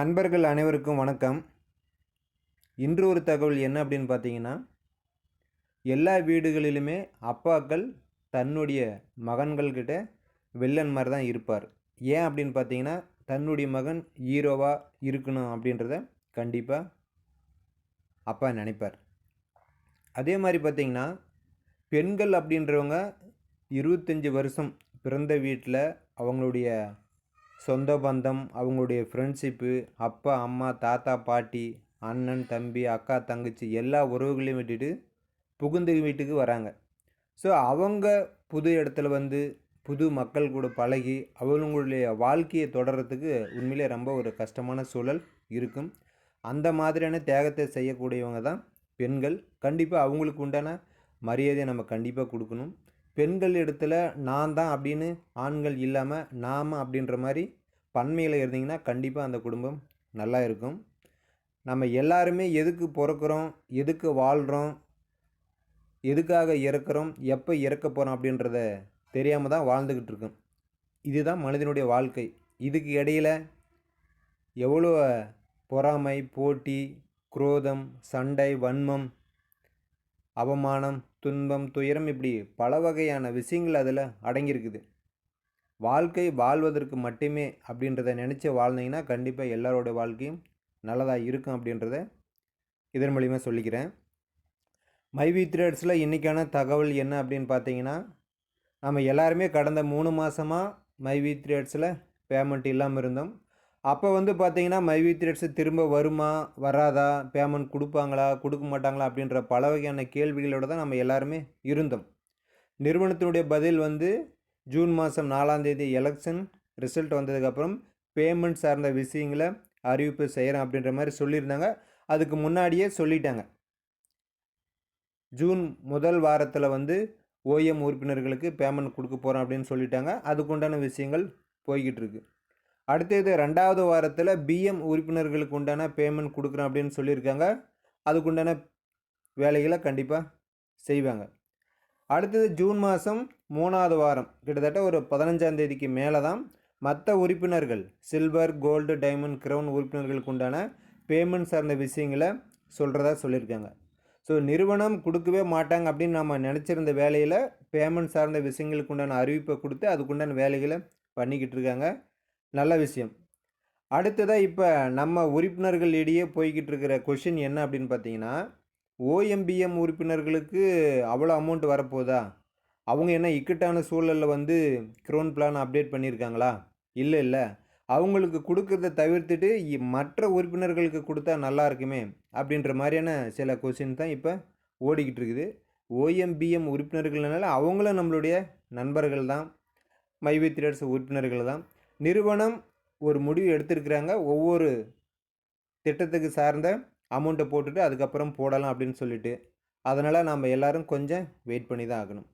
நண்பர்கள் அனைவருக்கும் வணக்கம். இன்று ஒரு தகவல் என்ன அப்படின்னு பார்த்தீங்கன்னா எல்லா வீடுகளிலுமே அப்பாக்கள் தன்னுடைய மகன்கள்கிட்ட வில்லன் மாதிரி தான் இருப்பார். ஏன் அப்படின்னு பார்த்தீங்கன்னா தன்னுடைய மகன் ஹீரோவாக இருக்கணும் அப்படின்றத கண்டிப்பாக அப்பா நினைப்பார். அதே மாதிரி பார்த்தீங்கன்னா பெண்கள் அப்படின்றவங்க இருபத்தஞ்சி வருஷம் பிறந்த வீட்டில் அவங்களுடைய சொந்த பந்தம் அவங்களுடைய ஃப்ரெண்ட்ஷிப்பு அப்பா அம்மா தாத்தா பாட்டி அண்ணன் தம்பி அக்கா தங்கச்சி எல்லா உறவுகளையும் விட்டுட்டு புகுந்த வீட்டுக்கு வராங்க. ஸோ அவங்க புது இடத்துல வந்து புது மக்கள் கூட பழகி அவங்களுடைய வாழ்க்கையை தொடர்கிறதுக்கு உண்மையிலே ரொம்ப ஒரு கஷ்டமான சூழல் இருக்கும். அந்த மாதிரியான தியாகத்தை செய்யக்கூடியவங்க தான் பெண்கள். கண்டிப்பாக அவங்களுக்கு உண்டான மரியாதையை நம்ம கண்டிப்பாக கொடுக்கணும். பெண்கள் இடத்துல நான் தான் அப்படின்னு ஆண்கள் இல்லாமல் நாம் அப்படின்ற மாதிரி பன்மையில் இருந்தீங்கன்னா கண்டிப்பாக அந்த குடும்பம் நல்லா இருக்கும். நம்ம எல்லாருமே எதுக்கு பிறக்கிறோம்? எதுக்கு வாழ்கிறோம் எதுக்காக இறக்குறோம்? எப்போ இறக்க போகிறோம் அப்படின்றத தெரியாமல் தான் வாழ்ந்துக்கிட்டு இருக்கோம். இதுதான் மனிதனுடைய வாழ்க்கை. இதுக்கு இடையில் எவ்வளோ பொறாமை போட்டி குரோதம் சண்டை வன்மம் அவமானம் துன்பம் துயரம் இப்படி பல வகையான விஷயங்கள் அதில் அடங்கியிருக்குது. வாழ்க்கை வாழ்வதற்கு மட்டுமே அப்படின்றத நினச்சி வாழ்ந்தீங்கன்னா கண்டிப்பாக எல்லாரோட வாழ்க்கையும் நல்லதாக இருக்கும் அப்படின்றத இதன் மூலிமா சொல்லிக்கிறேன். மைவி த்ரேட்ஸில் இன்றைக்கான தகவல் என்ன அப்படின்னு பார்த்தீங்கன்னா நம்ம எல்லாருமே கடந்த மூணு மாதமாக மைவி த்ரேட்ஸில் பேமெண்ட் இல்லாமல் இருந்தோம். அப்போ வந்து பார்த்தீங்கன்னா மைவி த்ரெட்ஸு திரும்ப வருமா? வராதா? பேமெண்ட் கொடுப்பாங்களா? கொடுக்க மாட்டாங்களா? அப்படின்ற பல வகையான கேள்விகளோடு தான் நம்ம எல்லாருமே இருந்தோம். நிறுவனத்தினுடைய பதில் வந்து ஜூன் மாதம் நாலாந்தேதி எலெக்ஷன் ரிசல்ட் வந்ததுக்கப்புறம் பேமெண்ட் சார்ந்த விஷயங்களை அறிவிப்பு செய்கிறேன் அப்படின்ற மாதிரி சொல்லியிருந்தாங்க. அதுக்கு முன்னாடியே சொல்லிட்டாங்க. ஜூன் முதல் வாரத்தில் வந்து ஓஎம் உறுப்பினர்களுக்கு பேமெண்ட் கொடுக்க போகிறோம் அப்படின்னு சொல்லிட்டாங்க. அதுக்குண்டான விஷயங்கள் போய்கிட்டு இருக்குது அடுத்தது ரெண்டாவது வாரத்தில் பிஎம் உறுப்பினர்களுக்கு உண்டான பேமெண்ட் கொடுக்குறோம் அப்படின்னு சொல்லியிருக்காங்க. அதுக்குண்டான வேலைகளை கண்டிப்பாக செய்வாங்க. அடுத்தது ஜூன் மாதம் மூணாவது வாரம் கிட்டத்தட்ட ஒரு பதினஞ்சாம் தேதிக்கு மேலே தான் மற்ற உறுப்பினர்கள் சில்வர் கோல்டு டைமண்ட் க்ரௌன் உறுப்பினர்களுக்கு உண்டான பேமெண்ட் சார்ந்த விஷயங்களை சொல்கிறதா சொல்லியிருக்காங்க. ஸோ நிறுவனம் கொடுக்கவே மாட்டாங்க அப்படின்னு நம்ம நினச்சிருந்த வேலையில் பேமெண்ட் சார்ந்த விஷயங்களுக்கு உண்டான அறிவிப்பை கொடுத்து அதுக்குண்டான வேலைகளை பண்ணிக்கிட்டு இருக்காங்க. நல்ல விஷயம். அடுத்ததாக இப்போ நம்ம உறுப்பினர்கள் இடையே போய்கிட்டு இருக்கிற கொஷின் என்ன அப்படின்னு பார்த்தீங்கன்னா ஓஎம்பிஎம் உறுப்பினர்களுக்கு அவ்வளோ அமௌண்ட் வரப்போதா? அவங்க என்ன இக்கட்டான சூழலில் வந்து க்ரோன் பிளான் அப்டேட் பண்ணியிருக்காங்களா இல்லை இல்லை. அவங்களுக்கு கொடுக்கறத தவிர்த்துட்டு இ- மற்ற உறுப்பினர்களுக்கு கொடுத்தா நல்லா இருக்குமே அப்படின்ற மாதிரியான சில கொஷின் தான் இப்போ ஓடிக்கிட்டு இருக்குது ஓஎம்பிஎம் உறுப்பினர்கள்னால அவங்களும் நம்மளுடைய நண்பர்கள் தான். மைவி த்ரேட்ஸ் உறுப்பினர்கள் தான். நிறுவனம் ஒரு முடிவு எடுத்திருக்கிறாங்க. ஒவ்வொரு திட்டத்துக்கு சார்ந்த அமௌண்ட்டை போட்டுட்டு அதுக்கப்புறம் போடலாம் அப்படின்னு சொல்லிட்டு. அதனால் நம்ம எல்லோரும் கொஞ்சம் வெயிட் பண்ணி தான் ஆகணும்.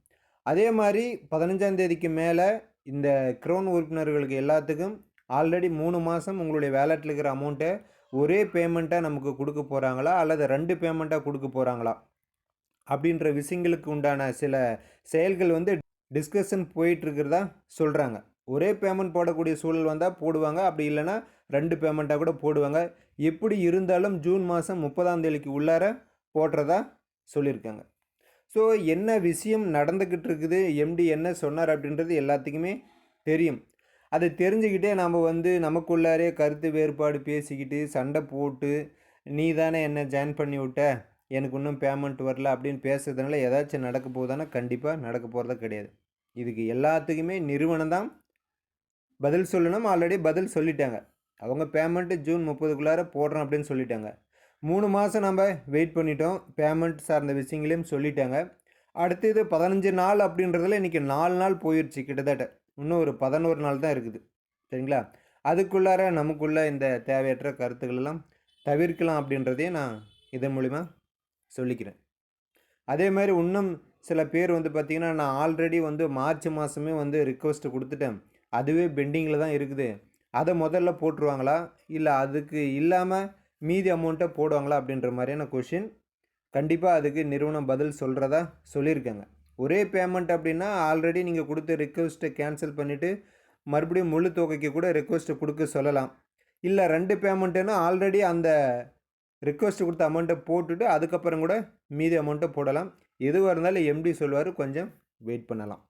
அதே மாதிரி பதினஞ்சாந்தேதிக்கு மேலே இந்த க்ரௌன் உறுப்பினர்களுக்கு எல்லாத்துக்கும் ஆல்ரெடி மூணு மாதம் உங்களுடைய வேலெட்டில் இருக்கிற அமௌண்ட்டை ஒரே பேமெண்ட்டாக நமக்கு கொடுக்க போகிறாங்களா அல்லது ரெண்டு பேமெண்ட்டாக கொடுக்க போகிறாங்களா அப்படின்ற விஷயங்களுக்கு உண்டான சில செயல்கள் வந்து டிஸ்கஷன் போயிட்டுருக்கிறதா சொல்கிறாங்க ஒரே பேமெண்ட் போடக்கூடிய சூழல் வந்தால் போடுவாங்க. அப்படி இல்லைன்னா ரெண்டு பேமெண்ட்டாக கூட போடுவாங்க. எப்படி இருந்தாலும் ஜூன் மாதம் முப்பதாம் தேதிக்கு உள்ளார போடுறதா சொல்லியிருக்காங்க. ஸோ என்ன விஷயம் நடந்துக்கிட்டு இருக்குது? எம்டி என்ன சொன்னார் அப்படின்றது எல்லாத்துக்குமே தெரியும். அதை தெரிஞ்சுக்கிட்டே நம்ம வந்து நமக்குள்ளாரே கருத்து வேறுபாடு பேசிக்கிட்டு சண்டை போட்டு நீ தானே என்ன ஜாயின் பண்ணி விட்ட? எனக்கு இன்னும் பேமெண்ட் வரல அப்படின்னு பேசுறதுனால ஏதாச்சும் நடக்க போகுதானா கண்டிப்பாக நடக்க போகிறதா கிடையாது. இதுக்கு எல்லாத்துக்குமே நிறுவனம் தான் பதில் சொல்லணும். ஆல்ரெடி பதில் சொல்லிட்டாங்க. அவங்க பேமெண்ட்டு ஜூன் முப்பதுக்குள்ளார போடுறோம் அப்படின்னு சொல்லிட்டாங்க. மூணு மாதம் நம்ம வெயிட் பண்ணிட்டோம். பேமெண்ட் சார்ந்த விஷயங்களையும் சொல்லிட்டாங்க. அடுத்தது பதினஞ்சு நாள் அப்படின்றதுல இன்றைக்கி நாலு நாள் போயிடுச்சு கிட்டத்தட்ட. இன்னும் ஒரு பதினோரு நாள் தான் இருக்குது. சரிங்களா? அதுக்குள்ளார நமக்குள்ள இந்த தேவையற்ற கருத்துக்கள் எல்லாம் தவிர்க்கலாம் அப்படின்றதையும் நான் இதன் மூலிமா சொல்லிக்கிறேன். அதே மாதிரி இன்னும் சில பேர் வந்து பார்த்திங்கன்னா நான் ஆல்ரெடி வந்து மார்ச் மாதமே வந்து ரிக்வஸ்ட்டு கொடுத்துட்டேன். அதுவே பெண்டிங்கில் தான் இருக்குது. அதை முதல்ல போட்டுருவாங்களா இல்லை அதுக்கு இல்லாமல் மீதி அமௌண்ட்டை போடுவாங்களா? அப்படின்ற மாதிரியான கொஷின் கண்டிப்பாக அதுக்கு நிறுவனம் பதில் சொல்கிறதா சொல்லியிருக்காங்க. ஒரே பேமெண்ட் அப்படின்னா ஆல்ரெடி நீங்கள் கொடுத்த ரிக்வெஸ்ட்டை கேன்சல் பண்ணிவிட்டு மறுபடியும் முழு தொகைக்கு கூட ரிக்வெஸ்ட்டை கொடுக்க சொல்லலாம். இல்லை ரெண்டு பேமெண்ட்டுன்னா ஆல்ரெடி அந்த ரிக்வஸ்ட் கொடுத்த அமௌண்ட்டை போட்டுட்டு அதுக்கப்புறம் கூட மீதி அமௌண்ட்டை போடலாம். எதுவாக இருந்தாலும் எம்டி சொல்லுவார். கொஞ்சம் வெயிட் பண்ணலாம்.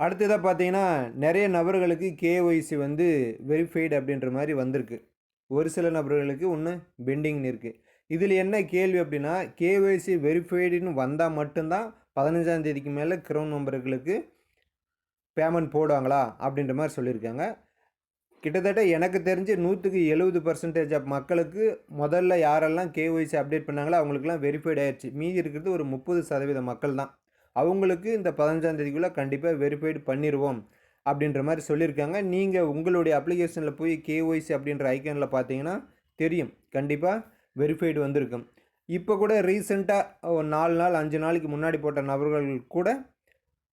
அடுத்ததாக பார்த்தீங்கன்னா நிறைய நபர்களுக்கு கேஒய்சி வந்து வெரிஃபைடு அப்படின்ற மாதிரி வந்திருக்கு. ஒரு சில நபர்களுக்கு ஒன்று பெண்டிங்னு இருக்குது இதில் என்ன கேள்வி அப்படின்னா கேஒய்சி வெரிஃபைடுன்னு வந்தால் மட்டும்தான் பதினஞ்சாம் தேதிக்கு மேலே க்ரௌன் நம்பர்களுக்கு பேமெண்ட் போடுவாங்களா அப்படின்ற மாதிரி சொல்லியிருக்காங்க. கிட்டத்தட்ட எனக்கு தெரிஞ்சு நூற்றுக்கு எழுபது பர்சன்டேஜ் ஆஃப் மக்களுக்கு முதல்ல யாரெல்லாம் கேஒய்சி அப்டேட் பண்ணாங்களோ அவங்களுக்குலாம் வெரிஃபைட் ஆயிடுச்சு. மீதி இருக்கிறது ஒரு முப்பது சதவீத மக்கள் தான் அவங்களுக்கு இந்த பதினஞ்சாம் தேதிக்குள்ளே கண்டிப்பாக வெரிஃபைடு பண்ணிடுவோம் அப்படின்ற மாதிரி சொல்லியிருக்காங்க. நீங்கள் உங்களுடைய அப்ளிகேஷனில் போய் கேஒய்சி அப்படின்ற ஐக்கனில் பார்த்தீங்கன்னா தெரியும். கண்டிப்பாக வெரிஃபைடு வந்திருக்கும். இப்போ கூட ரீசெண்டாக ஒரு நாலு நாள் அஞ்சு நாளைக்கு முன்னாடி போட்ட நபர்கள் கூட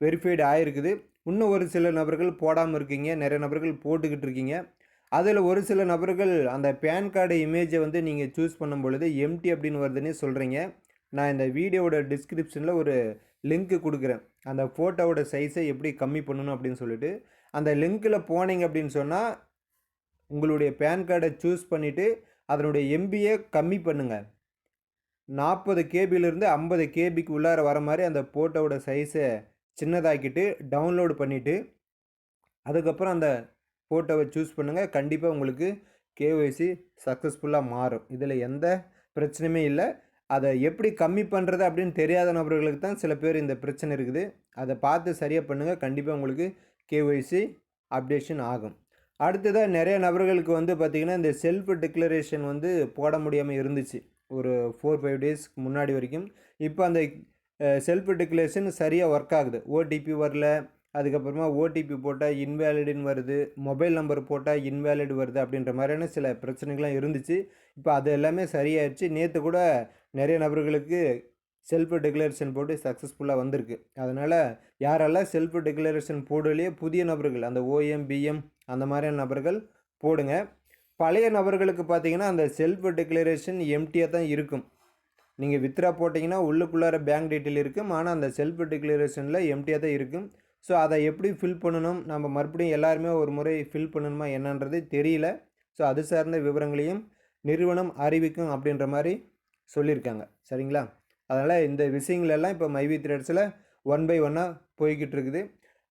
வெரிஃபைடு ஆகிருக்குது இன்னும் ஒரு சில நபர்கள் போடாமல் இருக்கீங்க. நிறைய நபர்கள் போட்டுக்கிட்டு இருக்கீங்க. அதில் ஒரு சில நபர்கள் அந்த பேன் கார்டு இமேஜை வந்து நீங்கள் சூஸ் பண்ணும் பொழுது எம்டி அப்படின்னு வருதுன்னே சொல்கிறீங்க நான் இந்த வீடியோவோட டிஸ்கிரிப்ஷனில் ஒரு லிங்க்கு கொடுக்குறேன். அந்த ஃபோட்டோவோட சைஸை எப்படி கம்மி பண்ணணும் அப்படின்னு சொல்லிட்டு அந்த லிங்க்கில் போனீங்க அப்படின்னு சொன்னால் உங்களுடைய பேன் கார்டை சூஸ் பண்ணிவிட்டு அதனுடைய எம்பியை கம்மி பண்ணுங்கள் நாற்பது கேபியிலேருந்து ஐம்பது கேபிக்கு உள்ளார வர மாதிரி அந்த ஃபோட்டோவோட சைஸை சின்னதாக்கிட்டு டவுன்லோடு பண்ணிவிட்டு அதுக்கப்புறம் அந்த ஃபோட்டோவை சூஸ் பண்ணுங்கள் கண்டிப்பாக உங்களுக்கு கேஒய்சி சக்ஸஸ்ஃபுல்லாக மாறும். இதில் எந்த பிரச்சனையுமே இல்லை. அதை எப்படி கம்மி பண்ணுறது அப்படின்னு தெரியாத நபர்களுக்கு தான் சில பேர் இந்த பிரச்சனை இருக்குது. அதை பார்த்து சரியாக பண்ணுங்கள் கண்டிப்பாக உங்களுக்கு கேஒய்சி அப்டேஷன் ஆகும். அடுத்ததாக நிறைய நபர்களுக்கு வந்து பார்த்திங்கன்னா இந்த செல்ஃப் டிக்ளரேஷன் வந்து போட முடியாமல் இருந்துச்சு. ஒரு ஃபோர் ஃபைவ் டேஸ்க்கு முன்னாடி வரைக்கும். இப்போ அந்த செல்ஃப் டிக்ளரேஷன் சரியாக ஒர்க் ஆகுது. ஓடிபி வரல. அதுக்கப்புறமா ஓடிபி போட்டால் இன்வேலிடுன்னு வருது. மொபைல் நம்பர் போட்டால் இன்வேலிட் வருது அப்படின்ற மாதிரியான சில பிரச்சனைகள்லாம் இருந்துச்சு. இப்போ அது எல்லாமே சரியாயிடுச்சு. நேற்று கூட நிறைய நபர்களுக்கு செல்ஃப் டிக்ளரேஷன் போட்டு சக்ஸஸ்ஃபுல்லாக வந்திருக்கு. அதனால் யாரெல்லாம் செல்ஃப் டிக்ளரேஷன் போடலையே புதிய நபர்கள் அந்த ஓஎம் பிஎம் அந்த மாதிரியான நபர்கள் போடுங்க. பழைய நபர்களுக்கு பார்த்தீங்கன்னா அந்த செல்ஃப் டிக்ளரேஷன் எம்டியாக தான் இருக்கும். நீங்கள் வித்ரா போட்டிங்கன்னா உள்ளுக்குள்ளார பேங்க் டீட்டெயில் இருக்கும். ஆனால் அந்த செல்ஃப் டிக்ளரேஷனில் எம்டியாக தான் இருக்கும். ஸோ அதை எப்படி ஃபில் பண்ணணும்? நம்ம மறுபடியும் எல்லாருமே ஒரு முறை ஃபில் பண்ணணுமா என்னன்றது தெரியல. ஸோ அது சார்ந்த விவரங்களையும் நிறுவனம் அறிவிக்கும் அப்படின்ற மாதிரி சொல்லியிருக்காங்க. சரிங்களா? அதனால் இந்த விஷயங்களெல்லாம் இப்போ மைவி த்ரெட்ஸில் ஒன் பை ஒன்னாக போய்கிட்டு இருக்குது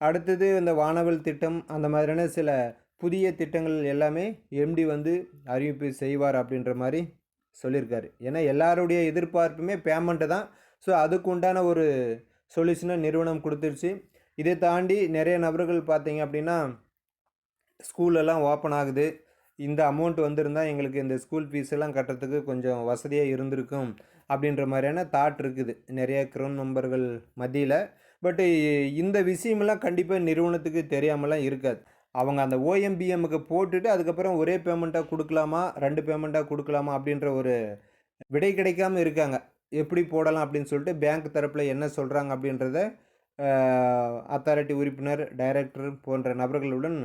அடுத்தது இந்த வானவல் திட்டம் அந்த மாதிரியான சில புதிய திட்டங்கள் எல்லாமே எம்டி வந்து அறிவிப்பு செய்வார் அப்படின்ற மாதிரி சொல்லியிருக்காரு. ஏன்னா எல்லாருடைய எதிர்பார்ப்புமே பேமெண்ட்டு தான். ஸோ அதுக்கு உண்டான ஒரு சொல்யூஷனை நிறுவனம் கொடுத்துருச்சு. இதை தாண்டி நிறைய நபர்கள் பார்த்தீங்க அப்படின்னா ஸ்கூலெல்லாம் ஓப்பன் ஆகுது. இந்த அமௌண்ட் வந்திருந்தால் எங்களுக்கு இந்த ஸ்கூல் ஃபீஸ் எல்லாம் கட்டுறதுக்கு கொஞ்சம் வசதியாக இருந்திருக்கும் அப்படின்ற மாதிரியான தாட் இருக்குது. நிறைய க்ரௌன் நம்பர்கள் மத்தியில். பட்டு இந்த விஷயமெல்லாம் கண்டிப்பாக நிறுவனத்துக்கு தெரியாமலாம் இருக்காது. அவங்க அந்த ஓஎம்பிஎம்முக்கு போட்டுட்டு அதுக்கப்புறம் ஒரே பேமெண்ட்டாக கொடுக்கலாமா ரெண்டு பேமெண்ட்டாக கொடுக்கலாமா அப்படின்ற ஒரு விடை கிடைக்காமல் இருக்காங்க. எப்படி போடலாம் அப்படின்னு சொல்லிட்டு பேங்க் தரப்பில் என்ன சொல்கிறாங்க அப்படின்றத அத்தாரிட்டி உறுப்பினர் டைரக்டர் போன்ற நபர்களுடன்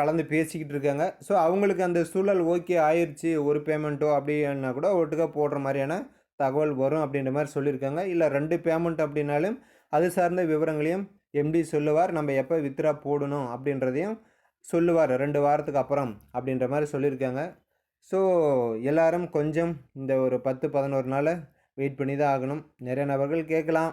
கலந்து பேசிக்கிட்டு இருக்காங்க. ஸோ அவங்களுக்கு அந்த சூழல் ஓகே ஆயிடுச்சு ஒரு பேமெண்ட்டோ அப்படின்னா கூட ஒட்டுக்காக போடுற மாதிரியான தகவல் வரும் அப்படின்ற மாதிரி சொல்லியிருக்காங்க. இல்லை ரெண்டு பேமெண்ட் அப்படின்னாலும் அது சார்ந்த விவரங்களையும் எம்டி சொல்லுவார். நம்ம எப்போ வித்ரா போடணும் அப்படின்றதையும் சொல்லுவார். ரெண்டு வாரத்துக்கு அப்புறம் அப்படின்ற மாதிரி சொல்லியிருக்காங்க. ஸோ எல்லோரும் கொஞ்சம் இந்த ஒரு பத்து பதினோரு நாள் வெயிட் பண்ணி தான் ஆகணும். நிறைய நபர்கள் கேட்கலாம்.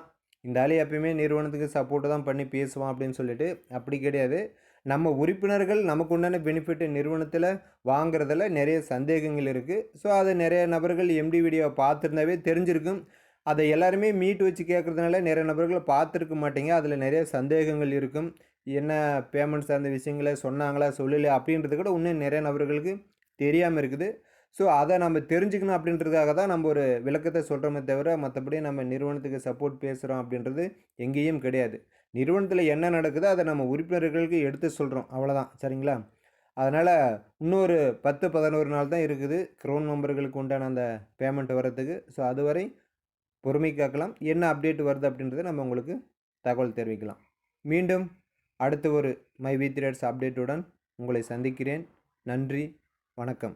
இந்த ஆள் எப்பயுமே நிறுவனத்துக்கு சப்போர்ட்டு தான் பண்ணி பேசுவான் அப்படின்னு சொல்லிட்டு. அப்படி கிடையாது. நம்ம உறுப்பினர்கள் நமக்கு உண்டான பெனிஃபிட் நிறுவனத்தில் வாங்குறதில் நிறைய சந்தேகங்கள் இருக்குது ஸோ அதை நிறைய நபர்கள் எம்டி வீடியோவை பார்த்துருந்தாவே தெரிஞ்சிருக்கும். அதை எல்லாருமே மீட் வச்சு கேட்குறதுனால நிறைய நபர்களை பார்த்துருக்க மாட்டீங்க. அதில் நிறைய சந்தேகங்கள் இருக்கும். என்ன பேமெண்ட் சார்ந்த விஷயங்களை சொன்னாங்களா சொல்லலை அப்படின்றது கூட இன்னும் நிறைய நபர்களுக்கு தெரியாமல் இருக்குது. ஸோ அதை நம்ம தெரிஞ்சுக்கணும் அப்படின்றதுக்காக தான் நம்ம ஒரு விளக்கத்தை சொல்கிறோமே தவிர மற்றபடி நம்ம நிறுவனத்துக்கு சப்போர்ட் பேசுகிறோம் அப்படின்றது எங்கேயும் கிடையாது. நிறுவனத்தில் என்ன நடக்குதோ அதை நம்ம உறுப்பினர்களுக்கு எடுத்து சொல்கிறோம் அவ்வளோதான் சரிங்களா? அதனால் இன்னொரு பத்து பதினோரு நாள் தான் இருக்குது. க்ரௌன் மெம்பர்களுக்கு உண்டான அந்த பேமெண்ட் வர்றதுக்கு. ஸோ அதுவரை பொறுமை காக்கலாம். என்ன அப்டேட் வருது அப்படின்றத நம்ம உங்களுக்கு தகவல் தெரிவிக்கலாம். மீண்டும் அடுத்து ஒரு மை வி த்ரேட்ஸ் அப்டேட்டுடன் உங்களை சந்திக்கிறேன். நன்றி. வணக்கம்.